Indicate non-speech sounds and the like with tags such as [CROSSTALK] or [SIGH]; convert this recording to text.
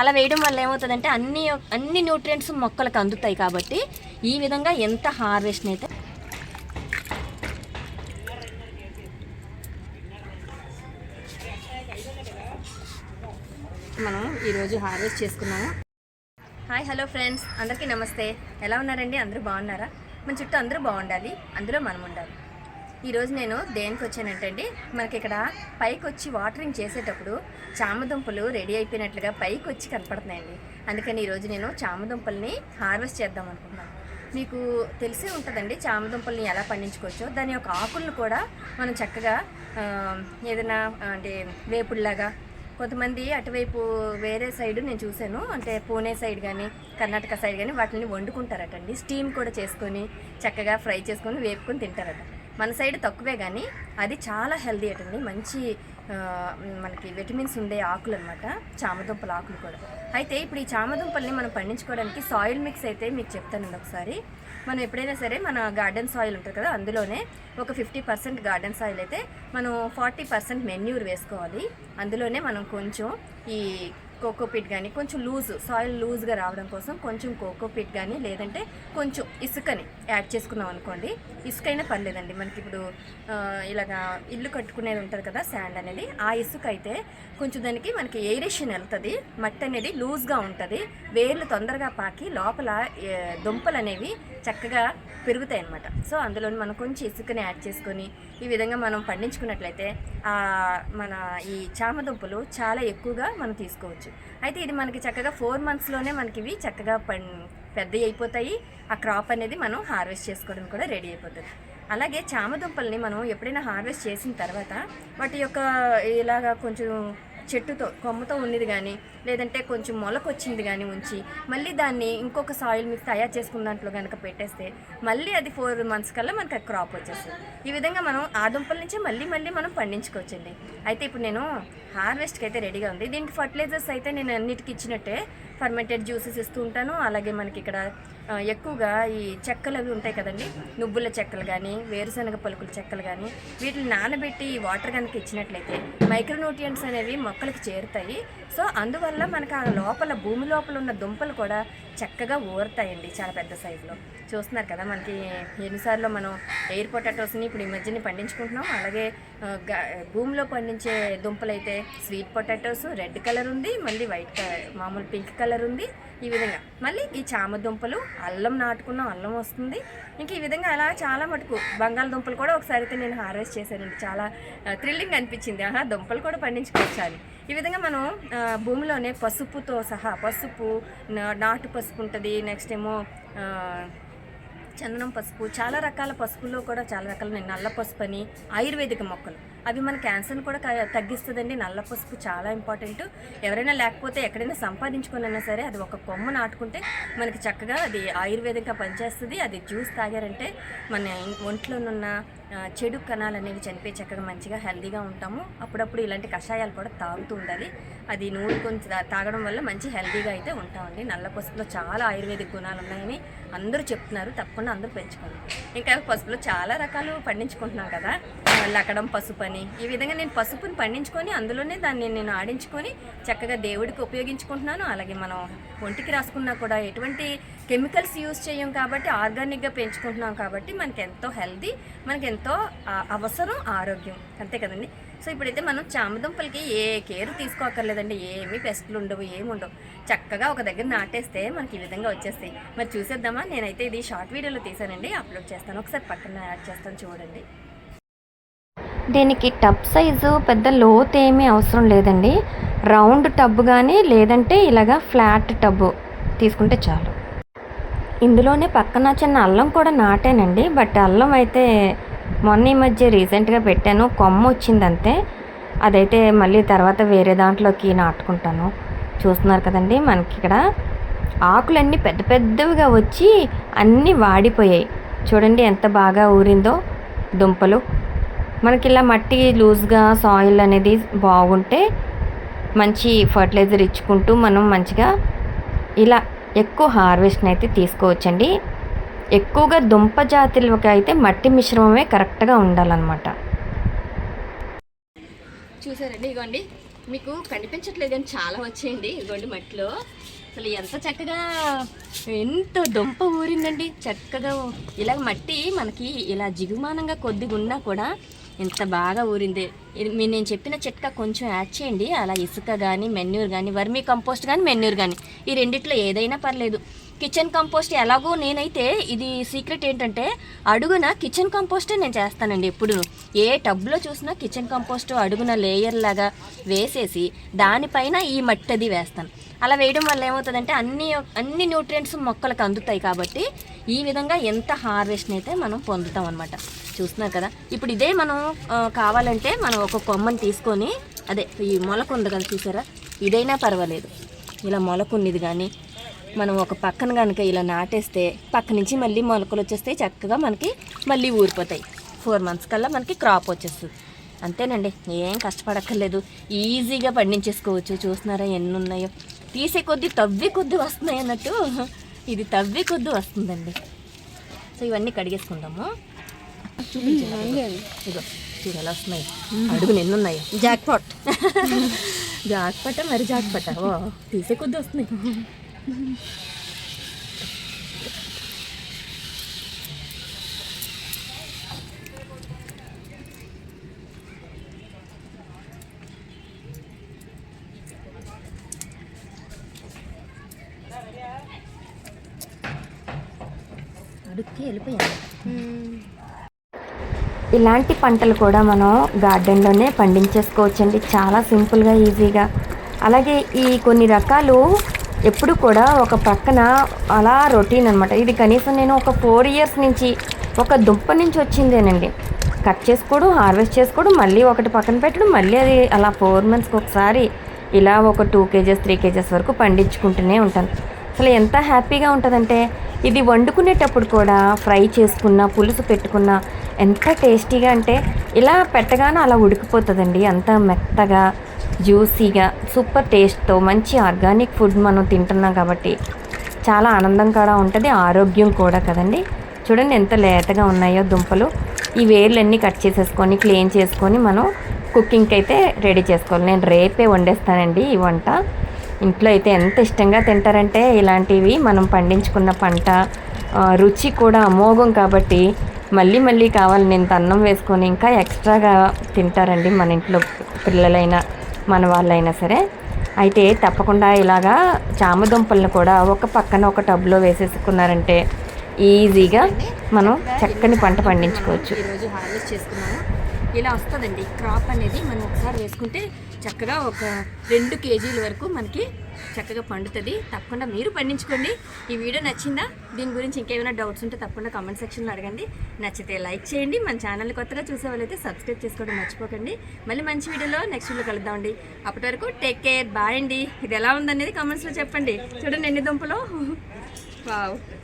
అలా వేయడం వల్ల ఏమవుతుందంటే అన్ని అన్ని న్యూట్రియంట్స్ మొక్కలకు అందుతాయి కాబట్టి ఈ విధంగా ఎంత హార్వెస్ట్ అయితే మనం ఈరోజు హార్వెస్ట్ చేసుకున్నాము. హాయ్ హలో ఫ్రెండ్స్ అందరికీ నమస్తే. ఎలా ఉన్నారండి? అందరూ బాగున్నారా? మన చుట్టూ అందరూ బాగుండాలి. అందులో మనం ఉండాలి. ఈరోజు నేను దేనికి వచ్చానంటండి మనకి ఇక్కడ పైకి వచ్చి వాటరింగ్ చేసేటప్పుడు చామదుంపలు రెడీ అయిపోయినట్లుగా పైకి వచ్చి కనపడుతున్నాయండి. అందుకని ఈరోజు నేను చామదుంపల్ని హార్వెస్ట్ చేద్దాం అనుకుంటున్నాను. మీకు తెలిసే ఉంటుందండి చామదుంపల్ని ఎలా పండించుకోవచ్చో. దాని యొక్క ఆకులను కూడా మనం చక్కగా ఏదైనా అంటే వేపుడులాగా కొంతమంది అటువైపు వేరే సైడ్ నేను చూశాను. అంటే పూణే సైడ్ కానీ కర్ణాటక సైడ్ కానీ వాటిని వండుకుంటారటండి. స్టీమ్ కూడా చేసుకొని చక్కగా ఫ్రై చేసుకొని వేపుకొని తింటారట. మన సైడ్ తక్కువే కానీ అది చాలా హెల్దీ అటండి మంచి మనకి విటమిన్స్ ఉండే ఆకులు అనమాట చామదుంపల ఆకులు కూడా. అయితే ఇప్పుడు ఈ చామదుంపల్ని మనం పండించుకోవడానికి సాయిల్ మిక్స్ అయితే మీకు చెప్తానండి ఒకసారి. మనం ఎప్పుడైనా సరే మన గార్డెన్ సాయిల్ ఉంటుంది కదా అందులోనే ఒక ఫిఫ్టీ పర్సెంట్ గార్డెన్ సాయిల్ అయితే మనం ఫార్టీ పర్సెంట్ మెన్యూర్ వేసుకోవాలి. అందులోనే మనం కొంచెం ఈ కోకోపీట్ కానీ కొంచెం లూజ్ సాయిల్ లూజ్గా రావడం కోసం కొంచెం కోకోపీట్ కానీ లేదంటే కొంచెం ఇసుకని యాడ్ చేసుకున్నాం అనుకోండి. ఇసుక అయినా పర్లేదండి. మనకి ఇప్పుడు ఇలాగా ఇల్లు కట్టుకునేది ఉంటుంది కదా శాండ్ అనేది. ఆ ఇసుక అయితే కొంచెం దానికి మనకి ఎయిరేషన్ వెళ్తుంది మట్టి అనేది లూజ్గా ఉంటుంది. వేర్లు తొందరగా పాకి లోపల దుంపలు అనేవి చక్కగా పెరుగుతాయి అన్నమాట సో అందులో మనం కొంచెం ఇసుకని యాడ్ చేసుకొని ఈ విధంగా మనం పండించుకున్నట్లయితే మన ఈ చామదుంపలు చాలా ఎక్కువగా మనం తీసుకోవచ్చు. అయితే ఇది మనకి చక్కగా ఫోర్ మంత్స్లోనే మనకి ఇవి చక్కగా పం పెద్ద అయిపోతాయి. ఆ క్రాప్ అనేది మనం హార్వెస్ట్ చేసుకోవడం కూడా రెడీ అయిపోతుంది. అలాగే చామదుంపల్ని మనం ఎప్పుడైనా హార్వెస్ట్ చేసిన తర్వాత వాటి యొక్క ఇలాగా కొంచెం చెట్టుతో కొమ్మతో ఉన్నది కానీ లేదంటే కొంచెం మొలక వచ్చింది కానీ ఉంచి మళ్ళీ దాన్ని ఇంకొక సాయిల్ మీకు తయారు చేసుకున్న దాంట్లో కనుక పెట్టేస్తే మళ్ళీ అది ఫోర్ మంత్స్ కల్లా మనకి ఆ క్రాప్ వచ్చేస్తుంది. ఈ విధంగా మనం ఆ దుంపల నుంచే మళ్ళీ మళ్ళీ మనం పండించుకోవచ్చండి. అయితే ఇప్పుడు నేను హార్వెస్ట్కి అయితే రెడీగా ఉంది. దీనికి ఫర్టిలైజర్స్ అయితే నేను అన్నిటికీ ఇచ్చినట్టే ఫర్మెంటెడ్ జ్యూసెస్ ఇస్తూ ఉంటాను. అలాగే మనకి ఇక్కడ ఎక్కువగా ఈ చెక్కలు అవి ఉంటాయి కదండి. నువ్వుల చెక్కలు కానీ వేరుశనగ పలుకుల చెక్కలు కానీ వీటిని నానబెట్టి ఈ వాటర్ కనుక ఇచ్చినట్లయితే మైక్రోన్యూట్రియంట్స్ అనేవి మొక్కలకు చేరుతాయి. సో అందువల్ల మనకు ఆ లోపల భూమి లోపల ఉన్న దుంపలు కూడా చక్కగా ఊరుతాయండి చాలా పెద్ద సైజులో. చూస్తున్నారు కదా మనకి ఎన్నిసార్లు మనం ఎయిర్ పొటాటోస్ని ఇప్పుడు ఈ మధ్యని పండించుకుంటున్నాం. అలాగే భూమిలో పండించే దుంపలు అయితే స్వీట్ పొటాటోస్ రెడ్ కలర్ ఉంది మళ్ళీ వైట్ కలర్ మామూలు పింక్ కలర్ ఉంది. ఈ విధంగా మళ్ళీ ఈ చామ దుంపలు అల్లం నాటుకున్నాం అల్లం వస్తుంది. ఇంక ఈ విధంగా అలా చాలా మటుకు బంగాళదుంపలు కూడా ఒకసారి అయితే నేను హార్వెస్ట్ చేశానండి. చాలా థ్రిల్లింగ్ అనిపించింది. ఆహా దుంపలు కూడా పండించుకోవచ్చు అని. ఈ విధంగా మనం భూమిలోనే పసుపుతో సహా పసుపు నాటు పసుపు ఉంటుంది నెక్స్ట్ ఏమో చందనం పసుపు చాలా రకాల పసుపుల్లో కూడా చాలా రకాల ఉన్నాయి. నల్ల పసుపు అని ఆయుర్వేదిక మొక్కలు అవి మన క్యాన్సర్ని కూడా తగ్గిస్తుందండి. నల్ల పసుపు చాలా ఇంపార్టెంట్. ఎవరైనా లేకపోతే ఎక్కడైనా సంపాదించుకున్నా సరే అది ఒక కొమ్మ నాటుకుంటే మనకి చక్కగా అది ఆయుర్వేదంగా పనిచేస్తుంది. అది జ్యూస్ తాగారంటే మన ఒంట్లోనున్న చెడు కణాలు అనేవి చనిపోయి చక్కగా మంచిగా హెల్దీగా ఉంటాము. అప్పుడప్పుడు ఇలాంటి కషాయాలు కూడా తాగుతూ ఉండాలి. అది నూనె కొంచెం తాగడం వల్ల మంచి హెల్దీగా అయితే ఉంటామండి. నల్ల పసుపులో చాలా ఆయుర్వేదిక గుణాలు ఉన్నాయని అందరూ చెప్తున్నారు. తప్పకుండా అందరూ పెంచుకోండి. ఇంకా పసుపులో చాలా రకాలు పండించుకుంటున్నాం కదా. లకడం పసుపు అని ఈ విధంగా నేను పసుపుని పండించుకొని అందులోనే దాన్ని నేను ఆడించుకొని చక్కగా దేవుడికి ఉపయోగించుకుంటున్నాను. అలాగే మనం ఒంటికి రాసుకున్నా కూడా ఎటువంటి కెమికల్స్ యూజ్ చేయం కాబట్టి ఆర్గానిక్గా పెంచుకుంటున్నాం కాబట్టి మనకి ఎంతో హెల్దీ మనకి ఎంతో అవసరం ఆరోగ్యం. అంతే కదండి? సో ఇప్పుడైతే మనం చామదుంపలకి ఏ కేర్ తీసుకోక్కర్లేదండి. ఏమీ పెస్టులు ఉండవు ఏమి ఉండవు. చక్కగా ఒక దగ్గర నాటేస్తే మనకి ఈ విధంగా వచ్చేస్తాయి. మరి చూసేద్దామా? నేనైతే ఇది షార్ట్ వీడియోలో తీసానండి. అప్లోడ్ చేస్తాను. ఒకసారి పక్కన యాడ్ చేస్తాను చూడండి. దీనికి టబ్ సైజు పెద్ద లోతు ఏమీ అవసరం లేదండి. రౌండ్ టబ్ కానీ లేదంటే ఇలాగా ఫ్లాట్ టబ్ తీసుకుంటే చాలు. ఇందులోనే పక్కన చిన్న అల్లం కూడా నాటానండి. బట్ అల్లం అయితే మొన్న ఈ మధ్య రీసెంట్గా పెట్టాను. కొమ్మ వచ్చిందంతే. అదైతే మళ్ళీ తర్వాత వేరే దాంట్లోకి నాటుకుంటాను. చూస్తున్నారు కదండి మనకి ఇక్కడ. ఆకులన్నీ పెద్ద పెద్దవిగా వచ్చి అన్నీ వాడిపోయాయి. చూడండి ఎంత బాగా ఊరిందో దుంపలు. మనకి ఇలా మట్టి లూజ్గా సాయిల్ అనేది బాగుంటే మంచి ఫర్టిలైజర్ ఇచ్చుకుంటూ మనం మంచిగా ఇలా ఎక్కువ హార్వెస్ట్ని అయితే తీసుకోవచ్చండి. ఎక్కువగా దుంప జాతులకి అయితే మట్టి మిశ్రమమే కరెక్ట్గా ఉండాలన్నమాట. చూసారండి ఇగోండి. మీకు కనిపించట్లేదు చాలా వచ్చేయండి. ఇగోండి మట్టిలో. అసలు ఎంత చక్కగా ఎంత దొంప ఊరిందండి. చక్కగా ఇలా మట్టి మనకి ఇలా జిగుమానంగా కొద్దిగా ఉన్నా కూడా ఎంత బాగా ఊరింది. ఇది నేను చెప్పిన చెట్క కొంచెం యాడ్ చేయండి. అలా ఇసుక కానీ మెన్యూర్ కానీ వర్మీ కంపోస్ట్ కానీ మెన్యూర్ కానీ ఈ రెండిట్లో ఏదైనా పర్లేదు. కిచెన్ కంపోస్ట్ ఎలాగో నేనైతే ఇది సీక్రెట్ ఏంటంటే అడుగున కిచెన్ కంపోస్టే నేను చేస్తానండి ఎప్పుడు. ఏ టబ్లో చూసినా కిచెన్ కంపోస్ట్ అడుగున లేయర్ లాగా వేసేసి దానిపైన ఈ మట్టి అది వేస్తాను. అలా వేయడం వల్ల ఏమవుతుందంటే అన్ని అన్ని న్యూట్రియంట్స్ మొక్కలకు అందుతాయి కాబట్టి ఈ విధంగా ఎంత హార్వెస్ట్ని అయితే మనం పొందుతాం అనమాట చూస్తున్నారు కదా? ఇప్పుడు ఇదే మనం కావాలంటే మనం ఒక కొమ్మని తీసుకొని అదే ఈ మొలక ఉంది కదా చూసారా? ఇదైనా పర్వాలేదు. ఇలా మొలక ఉన్నది కానీ మనం ఒక పక్కన కనుక ఇలా నాటేస్తే పక్క నుంచి మళ్ళీ మొలకలు వచ్చేస్తాయి చక్కగా మనకి మళ్ళీ ఊరిపోతాయి. ఫోర్ మంత్స్ కల్లా మనకి క్రాప్ వచ్చేస్తుంది. అంతేనండి. ఏం కష్టపడక్కర్లేదు. ఈజీగా పండించేసుకోవచ్చు. చూస్తున్నారా ఎన్ని ఉన్నాయో? తీసే కొద్దీ తవ్వి కొద్దీ వస్తున్నాయి అన్నట్టు. ఇది తవ్వి కొద్దీ వస్తుందండి. సో ఇవన్నీ కడిగేసుకుందాము. ఇగో చూడు ఎలా వస్తున్నాయి. అడుగులు ఎన్ని ఉన్నాయి జాక్ పాట్ [LAUGHS] జాగ్పట్ట మరి జాగ్పట్ట ఓ తీసే కొద్దీ వస్తున్నాయి. [LAUGHS] అడుక్కి వెళ్ళిపోయాను ఇలాంటి పంటలు కూడా మనం గార్డెన్లోనే పండించేసుకోవచ్చండి. చాలా సింపుల్గా ఈజీగా. అలాగే ఈ కొన్ని రకాలు ఎప్పుడు కూడా ఒక పక్కన అలా రొటీన్ అనమాట ఇది కనీసం నేను ఒక ఫోర్ ఇయర్స్ నుంచి ఒక దుంప నుంచి వచ్చిందేనండి. కట్ చేసుకోవడం హార్వెస్ట్ చేసుకోవడం మళ్ళీ ఒకటి పక్కన పెట్టడం మళ్ళీ అది అలా ఫోర్ మంత్స్కి ఒకసారి ఇలా ఒక టూ కేజెస్ త్రీ కేజెస్ వరకు పండించుకుంటూనే ఉంటాను. అసలు ఎంత హ్యాపీగా ఉంటుందంటే ఇది వండుకునేటప్పుడు కూడా ఫ్రై చేసుకున్న పులుసు పెట్టుకున్న ఎంత టేస్టీగా అంటే ఇలా పెట్టగానే అలా ఉడికిపోతుందండి. అంత మెత్తగా జ్యూసీగా సూపర్ టేస్ట్తో మంచి ఆర్గానిక్ ఫుడ్ మనం తింటున్నాం కాబట్టి చాలా ఆనందం కూడా ఉంటుంది ఆరోగ్యం కూడా కదండి. చూడండి ఎంత లేతగా ఉన్నాయో దుంపలు. ఈ వేర్లన్నీ కట్ చేసేసుకొని క్లీన్ చేసుకొని మనం కుకింగ్కి అయితే రెడీ చేసుకోవాలి. నేను రేపే వండేస్తానండి ఈ వంట. ఇంట్లో అయితే ఎంత ఇష్టంగా తింటారంటే ఇలాంటివి. మనం పండించుకున్న పంట రుచి కూడా అమోఘం కాబట్టి మళ్ళీ మళ్ళీ కావాలి. నేను అన్నం వేసుకొని ఇంకా ఎక్స్ట్రాగా తింటారండి మన ఇంట్లో పిల్లలైనా మన వాళ్ళైనా సరే. అయితే తప్పకుండా ఇలాగా చామదుంపలను కూడా ఒక పక్కన ఒక టబ్లో వేసేసుకున్నారంటే ఈజీగా మనం చక్కని పంట పండించుకోవచ్చు. ఈరోజు హార్వెస్ట్ చేసుకున్నాము. ఇలా వస్తుందండి. క్రాప్ అనేది మనం ఒకసారి వేసుకుంటే చక్కగా ఒక రెండు కేజీల వరకు మనకి చక్కగా పండుతుంది. తప్పకుండా మీరు పండించుకోండి. ఈ వీడియో నచ్చిందా? దీని గురించి ఇంకేమైనా డౌట్స్ ఉంటే తప్పకుండా కామెంట్ సెక్షన్లో అడగండి. నచ్చితే లైక్ చేయండి. మన ఛానల్ కొత్తగా చూసే వాళ్ళైతే సబ్స్క్రైబ్ చేసుకోవడం మర్చిపోకండి. మళ్ళీ మంచి వీడియోలో నెక్స్ట్ వీడియో కలుద్దామండి అప్పటి వరకు టేక్ కేర్ బాయ్ అండి. ఇది ఎలా ఉందనేది కామెంట్స్లో చెప్పండి. చూడండి ఎన్ని దుంపలు. వావ్ [LAUGHS]